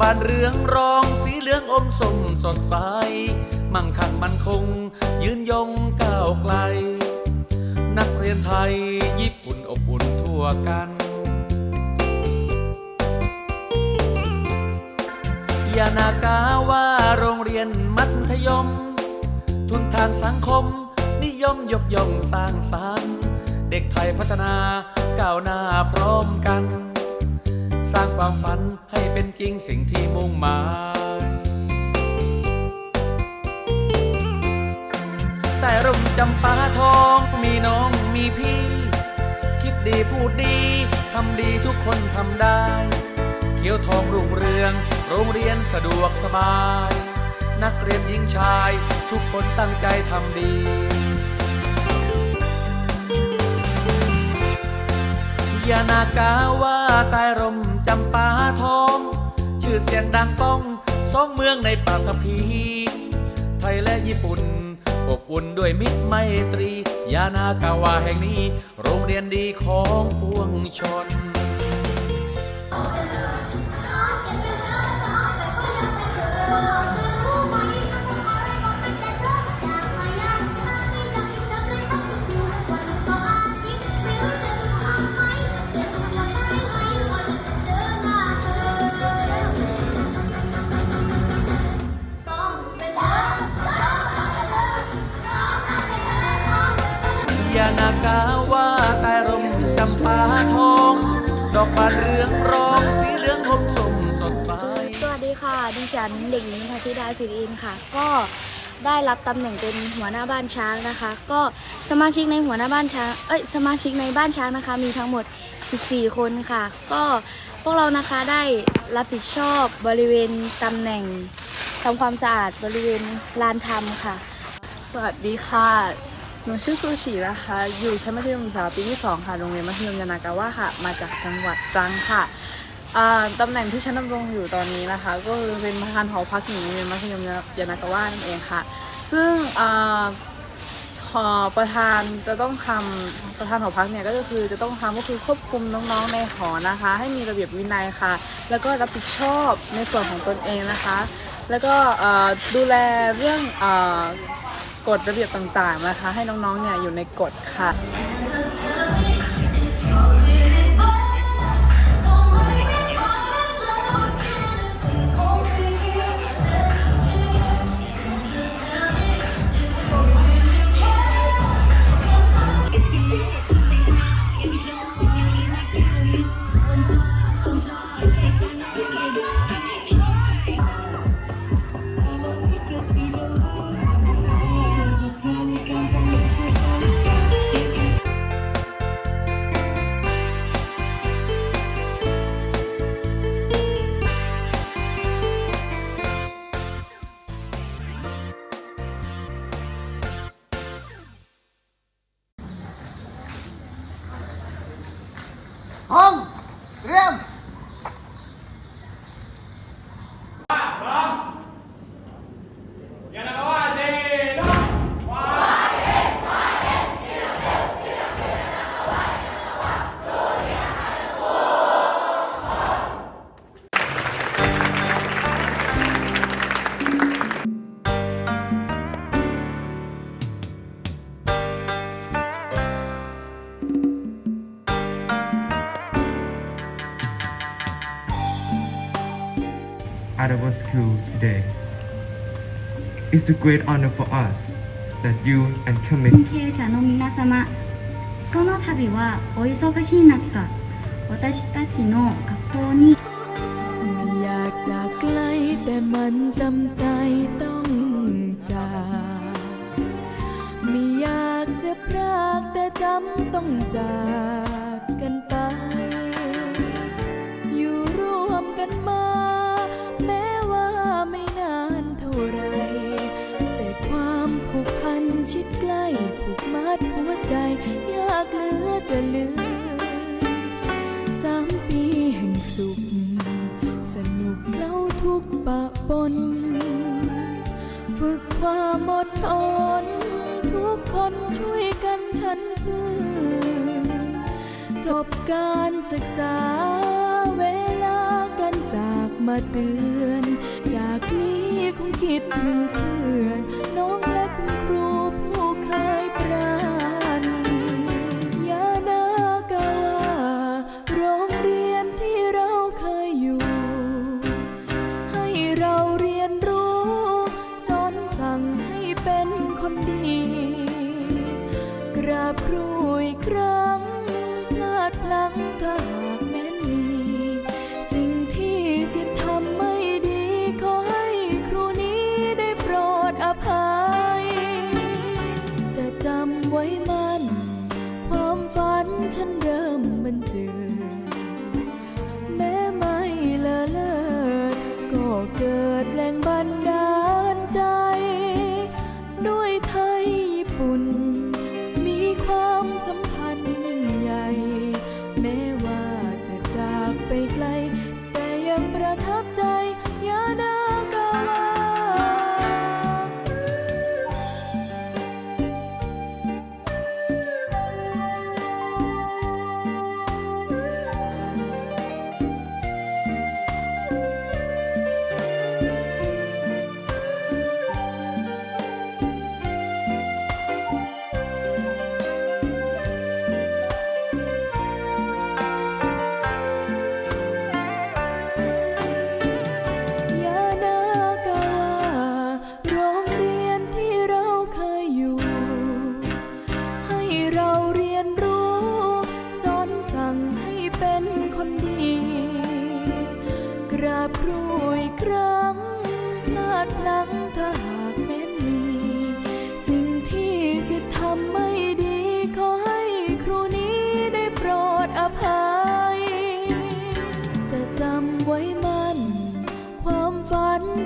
บานเรืองรองสีเหลืองอมส้มสดใส มั่งคั่งมันคง ยืนยงก้าวไกล นักเรียนไทยญี่ปุ่นอบอุ่นทั่วกันยานากาว่าโรงเรียนมัธยม ทุนทางสังคม นิยมยกย่องสร้างสรรค์ เด็กไทยพัฒนาก้าวหน้าพร้อมกัน ร้างความฝันให้เป็นจริงสิ่งที่มุ่งหมาย แต่ร่มจำปาทองมีน้องมีพี่ คิดดีพูดดีทำดีทุกคนทำได้ เขียวทองรุ่งเรือง โรงเรียนสะดวกสบาย นักเรียนหญิงชายทุกคนตั้งใจทำดี ยานากาว่าใต้ร่มจำปาทอง ชื่อเสียงดังก้องสองเมืองในปากพี ไทยและญี่ปุ่นอบอุ่นด้วยมิตรไมตรี ยานากาวาแห่งนี้ โรงเรียนดีของปวงชนะดิฉันเด็กหญิงพัทิดาศิริอินค่ะ ก็ได้รับตำแหน่งเป็นหัวหน้าบ้านช้างนะคะ ก็สมาชิกในหัวหน้าบ้านช้าง เอ้ยสมาชิกในบ้านช้างนะคะ มีทั้งหมด 14 คนค่ะ ก็พวกเรานะคะได้รับผิดชอบบริเวณตำแหน่งทำความสะอาดบริเวณลานธรรมค่ะ สวัสดีค่ะ หนูชื่อซูชินะคะ อยู่ชั้นมัธยมศึกษาปีที่ 2 ค่ะ โรงเรียนมัธยมยานากาวะค่ะ มาจากจังหวัดตรังค่ะ ตำแหน่งที่ฉันดำรงอยู่ตอนนี้นะคะ ก็คือเป็นประธานหอพักหญิงเรียนมัธยมยานากาวะนั่นเองค่ะ ซึ่งประธานจะต้องทำประธานหอพักเนี่ยก็คือจะต้องทำก็คือควบคุมน้องๆในหอนะคะ ให้มีระเบียบวินัยค่ะ แล้วก็รับผิดชอบในส่วนของตนเองนะคะ แล้วก็ดูแลเรื่องอกฎระเบียบต่างๆนะคะ ให้น้องๆเนี่ยอยู่ในกฎค่ะ at our school today. It's a great honor for us that you and committee 経営者の皆様この度はお忙しい中私たちの学校に ไม่อยากจากไกลแต่มันจำใจต้องจากไม่อยากจะพรากแต่จำต้องจากกันไป อยู่ร่วมกันมา จะลืมสามปีแห่งสุข สนุกเล่าทุกปะปน ฝึกความอดทน ทุกคนช่วยกันฉันเพื่อนจบการศึกษาเวลากันจากมาเตือน จากนี้คงคิดถึงเพื่อน น้องและคุณครู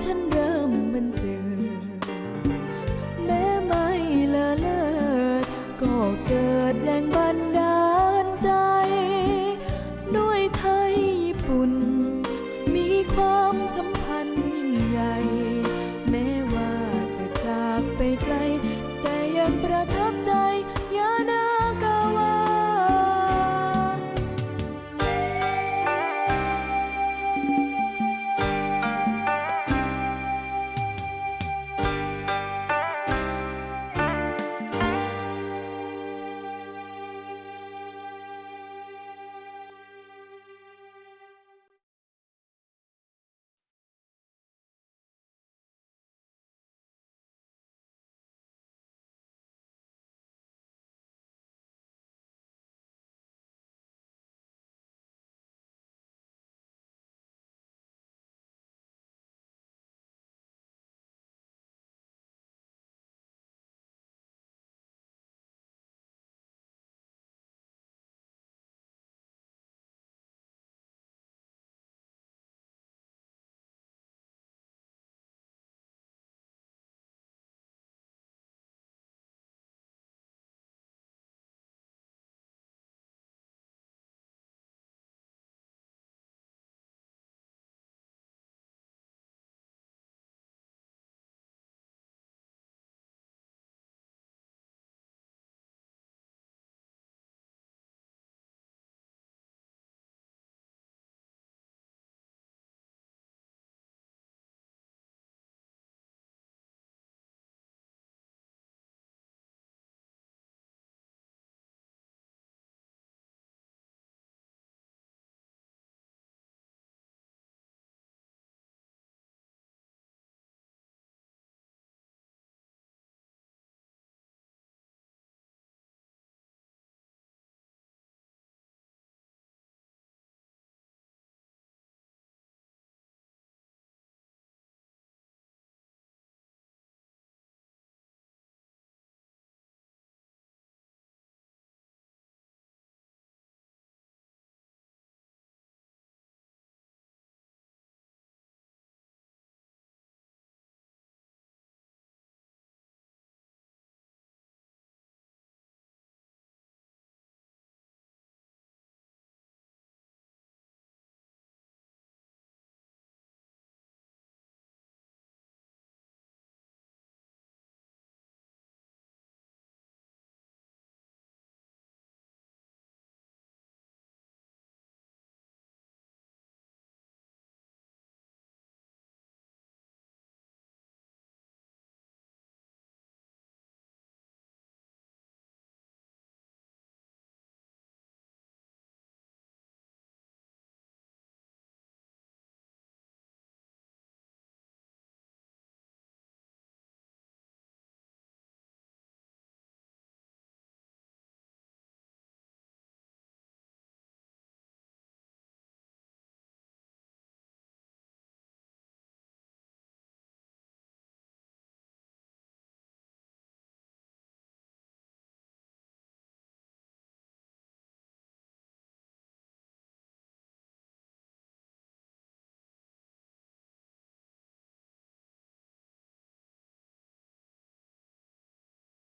tender